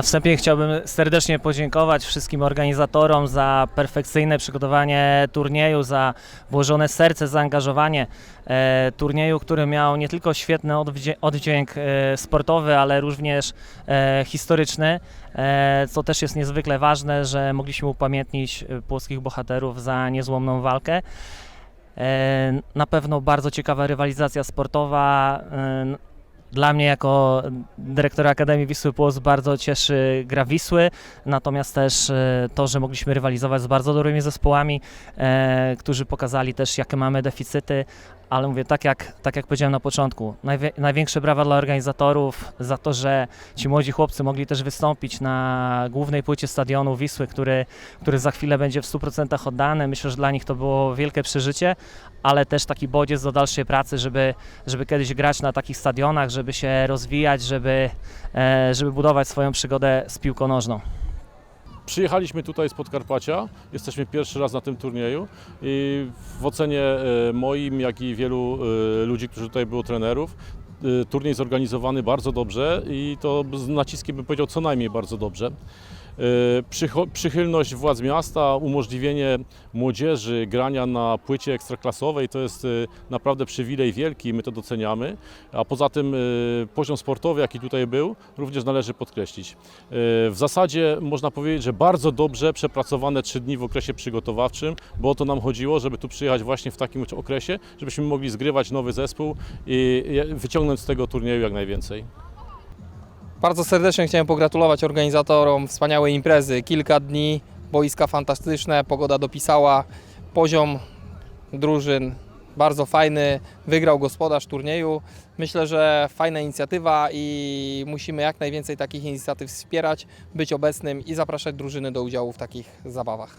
Na wstępie chciałbym serdecznie podziękować wszystkim organizatorom za perfekcyjne przygotowanie turnieju, za włożone serce, zaangażowanie e, turnieju, który miał nie tylko świetny oddźwięk e, sportowy, ale również e, historyczny, e, co też jest niezwykle ważne, że mogliśmy upamiętnić e, polskich bohaterów za niezłomną walkę. E, Na pewno bardzo ciekawa rywalizacja sportowa. Dla mnie jako dyrektora Akademii Wisły Płock bardzo cieszy gra Wisły, natomiast też e, to, że mogliśmy rywalizować z bardzo dobrymi zespołami, e, którzy pokazali też jakie mamy deficyty, ale mówię tak jak, tak jak powiedziałem na początku, najwie, największe brawa dla organizatorów za to, że ci młodzi chłopcy mogli też wystąpić na głównej płycie stadionu Wisły, który, który za chwilę będzie w 100% oddany. Myślę, że dla nich to było wielkie przeżycie, ale też taki bodziec do dalszej pracy, żeby, żeby kiedyś grać na takich stadionach, żeby się rozwijać, żeby, e, żeby budować swoją przygodę z piłką nożną. Przyjechaliśmy tutaj z Podkarpacia, jesteśmy pierwszy raz na tym turnieju i w ocenie e, moim, jak i wielu e, ludzi, którzy tutaj było trenerów, e, turniej zorganizowany bardzo dobrze i to z naciskiem bym powiedział co najmniej bardzo dobrze. Przycho- Przychylność władz miasta, umożliwienie młodzieży grania na płycie ekstraklasowej to jest e, naprawdę przywilej wielki my to doceniamy. A poza tym e, poziom sportowy, jaki tutaj był, również należy podkreślić. W zasadzie można powiedzieć, że bardzo dobrze przepracowane trzy dni w okresie przygotowawczym, bo o to nam chodziło, żeby tu przyjechać właśnie w takim okresie, żebyśmy mogli zgrywać nowy zespół i wyciągnąć z tego turnieju jak najwięcej. Bardzo serdecznie chciałem pogratulować organizatorom wspaniałej imprezy. Kilka dni, boiska fantastyczne, pogoda dopisała, poziom drużyn bardzo fajny, wygrał gospodarz turnieju. Myślę, że fajna inicjatywa i musimy jak najwięcej takich inicjatyw wspierać, być obecnym i zapraszać drużyny do udziału w takich zabawach.